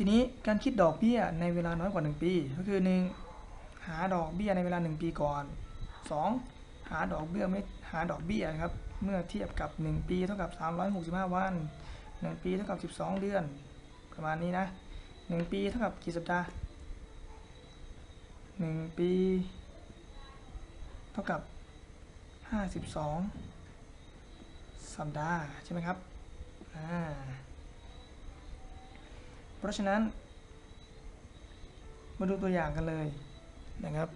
ทีนี้การคิดดอกเบี้ยในเวลาน้อยกว่า 1 ปี ก็คือ 1 หาดอกเบี้ยในเวลา 1 ปีก่อน 2 หาดอกเบี้ยไม่หาดอกเบี้ยครับเมื่อเทียบกับ 1 ปีเท่ากับ 365 วัน 1 ปีเท่ากับ 12 เดือน ประมาณนี้นะ 1 ปีเท่ากับกี่สัปดาห์ 1 ปี เท่ากับ 52 สัปดาห์ใช่ไหมครับอ่า เพราะฉะนั้น มาดูตัวอย่างกันเลยนะครับ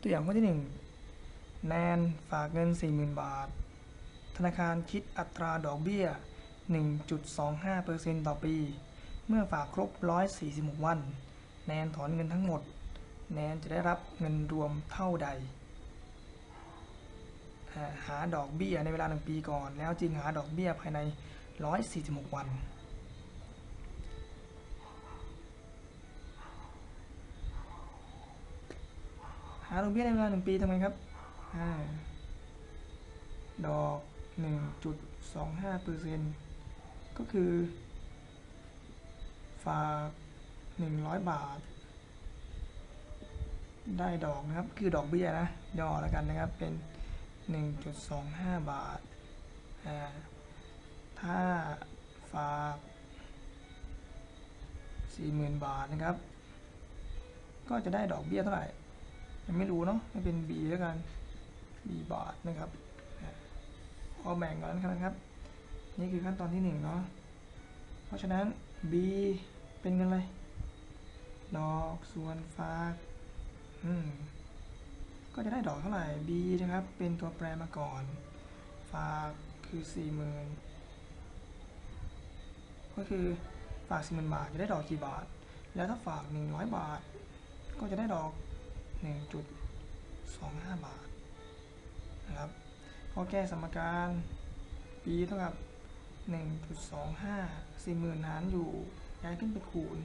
ตัวอย่างข้อที่ 1 แนนฝากเงิน 40,000 บาท ธนาคารคิดอัตราดอกเบี้ย 1.25%ต่อปี เมื่อฝากครบ 146 วัน แนนถอนเงินทั้งหมด แนนจะได้รับเงินรวมเท่าใดหาดอกเบี้ยในเวลา 1 ปีก่อน แล้วจึงหาดอกเบี้ยภายใน 146 วัน หาดอกเบี้ยในเวลา1ปีทำไงครับอาดอก1.25%ก็คือ ฝาก100บาท ได้ดอกนะครับ คือดอกเบี้ยนะย่อแล้วกันนะครับ เป็น1.25บาทถ้าฝาก40,000บาทนะครับ ก็จะได้ดอกเบี้ยเท่าไหร่ ยังไม่รู้เนาะไม่เป็น B แล้วกัน B บาทนะครับพอแบ่งก่อนนะครับ นี่คือขั้นตอนที่1เนาะเพราะฉะนั้น B เป็นเงินอะไรดอกส่วนฝากอืมก็จะได้ดอกเท่าไหร่ B นะครับ เป็นตัวแปรมาก่อน ฝากคือ40,000ก็คือฝาก40,000บาทจะได้ดอกกี่บาท แล้วถ้าฝาก 100 บาท ก็จะได้ดอก 1.25 บาทนะครับพอแก้สมการ b เท่ากับ 1.25 40,000หารอยู่ย้ายขึ้นไปคูณ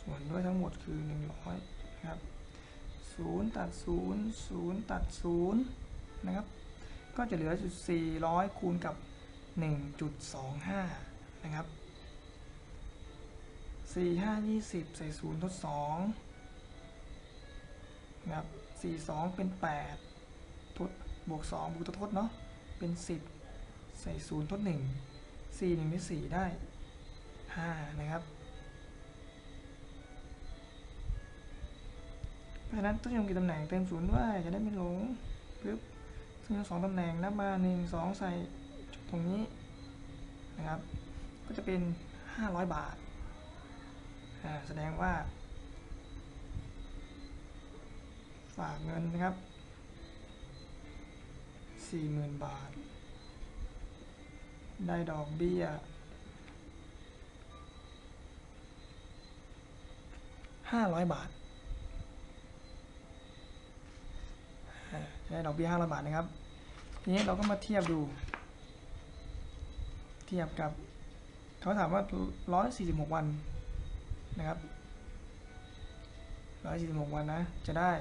ส่วนด้วยทั้งหมดคือ 100นะครับ0ตัด0 0ตัด0นะครับ ก็จะเหลือจุด400 คูณกับ 1.25 นะครับ สี่ห้ายี่สิบใส่ศูนย์ทดสองนะครับสี่สองเป็นแปดทดบวกสองบวกตัวทดเนาะเป็นสิบใส่ศูนย์ทดหนึ่งสี่หนึ่งเป็นสี่ได้ห้านะครับเพราะฉะนั้นต้องยงกี่ตำแหน่งเต็มศูนย์ด้วยจะได้ไม่หลงปึ๊บซึ่งสองตำแหน่งนับมาหนึ่งสองใส่ตรงนี้นะครับ ก็จะเป็น 500 บาท แสดงว่า ฝากเงินนะครับ 40,000 บาท ได้ดอกเบี้ย 500 บาท ได้ดอกเบี้ย 500 บาทนะครับ ทีนี้เราก็มาเทียบดู เทียบกับ เขาถามว่า 146 วัน นะครับ146วันนะ จะได้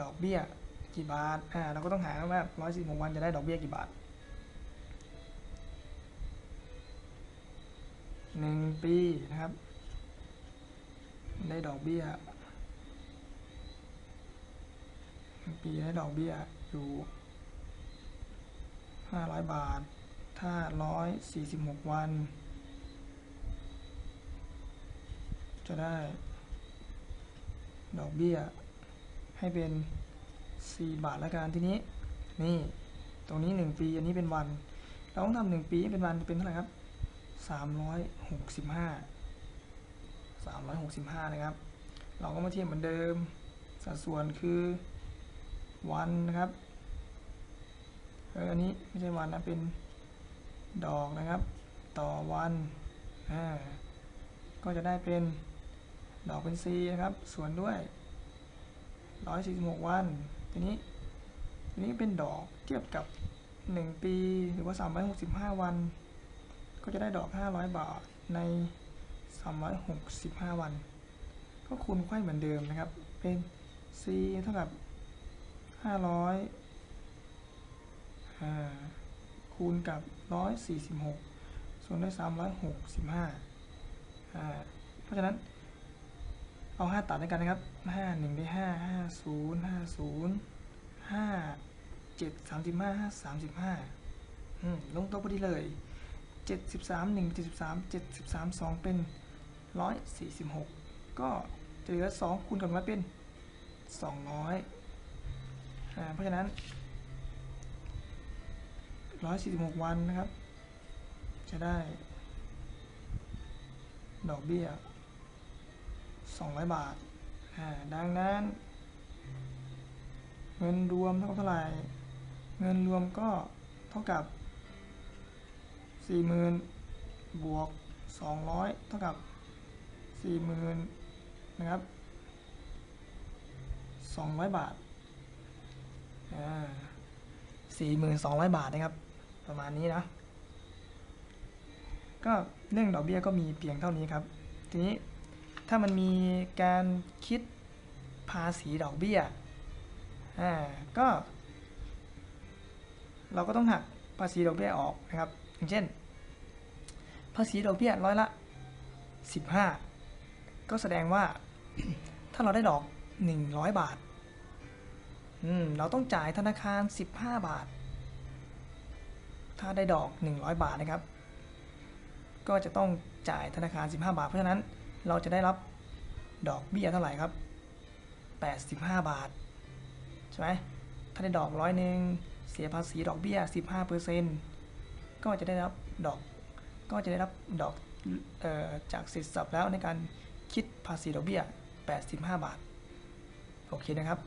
ดอกเบี้ยกี่บาท อ่า เราก็ต้องหาว่า146วันจะได้ดอกเบี้ยกี่บาทหนึ่งปีนะครับ ได้ดอกเบี้ยปีได้ดอกเบี้ยอยู่ห้าร้อยบาท ถ้าร้อยสี่สิบหกวัน จะได้ ดอกเบี้ย ให้เป็น 4 บาทละกันทีนี้ นี่ ตรงนี้ 1 ปี อันนี้เป็นวัน เราต้องทำหนึ่งปีเป็นวันเป็นเท่าไหร่ครับ365 365 นะครับ เราก็มาเทียบเหมือนเดิม สัดส่วนคือวันนะครับเอออันนี้ไม่ใช่วันนะเป็นดอกนะครับ ต่อวันอ่าก็จะได้เป็น ดอกเป็น c นะครับ ส่วนด้วย 146 วัน ทีนี้ทีนี้เป็นดอกเทียบกับ 1 ปีหรือว่า 365 วัน ก็จะได้ดอก 500 บาทใน 365 วัน ก็คูณไข่เหมือนเดิมนะครับ เป็น c เท่ากับ 500 คูณกับร้อยสี่สิบหกส่วนด้วยสามร้อยหกสิบห้าอ่าเพราะฉะนั้น เอาห้าตัดด้วยกันนะครับห้าหนึ่งได้ห้าห้าศูนย์ห้าศูนย์ห้าเจ็ดสามสิบห้าห้าสามสิบห้าลงตัวพอดีเลยเจ็ดสิบสามหนึ่งเจ็ดสิบสามเจ็ดสิบสามสองเป็นร้อยสี่สิบหกก็จะเหลือสองคูณกับมาเป็นสองร้อยเพราะฉะนั้นร้อยสี่สิบหกวันนะครับ จะได้ ดอกเบี้ย 200 บาทอ่าดังนั้น เงินรวมเท่าเท่าไหร่ เงินรวมก็เท่ากับ 40,000 บวก 200 เท่ากับ 40,000 นะครับ 200 บาทอ่า4,200 บาทนะครับ ประมาณนี้นะ ก็เรื่องดอกเบี้ยก็มีเพียงเท่านี้ครับ ทีนี้ ถ้ามันมีการคิดภาษีดอกเบี้ย อ่า ก็ เราก็ต้องหักภาษีดอกเบี้ยออกนะครับ อย่างเช่น ภาษีดอกเบี้ยร้อยละ 15 ก็แสดงว่า ถ้าเราได้ดอก 100 บาท อืม เราต้องจ่ายธนาคาร 15 บาท ถ้าได้ดอก 100 บาทนะครับ ก็จะต้องจ่ายธนาคาร 15 บาท เพราะฉะนั้น เราจะได้รับดอกเบี้ยเท่าไหร่ครับ 85 บาท ใช่ไหมถ้าได้ดอกร้อยหนึ่งเสียภาษีดอกเบี้ย 15%ก็จะได้รับดอกก็จะได้รับดอกออจากสิทธิ์สับแล้วในการคิดภาษีดอกเบี้ย 85 บาท โอเคนะครับ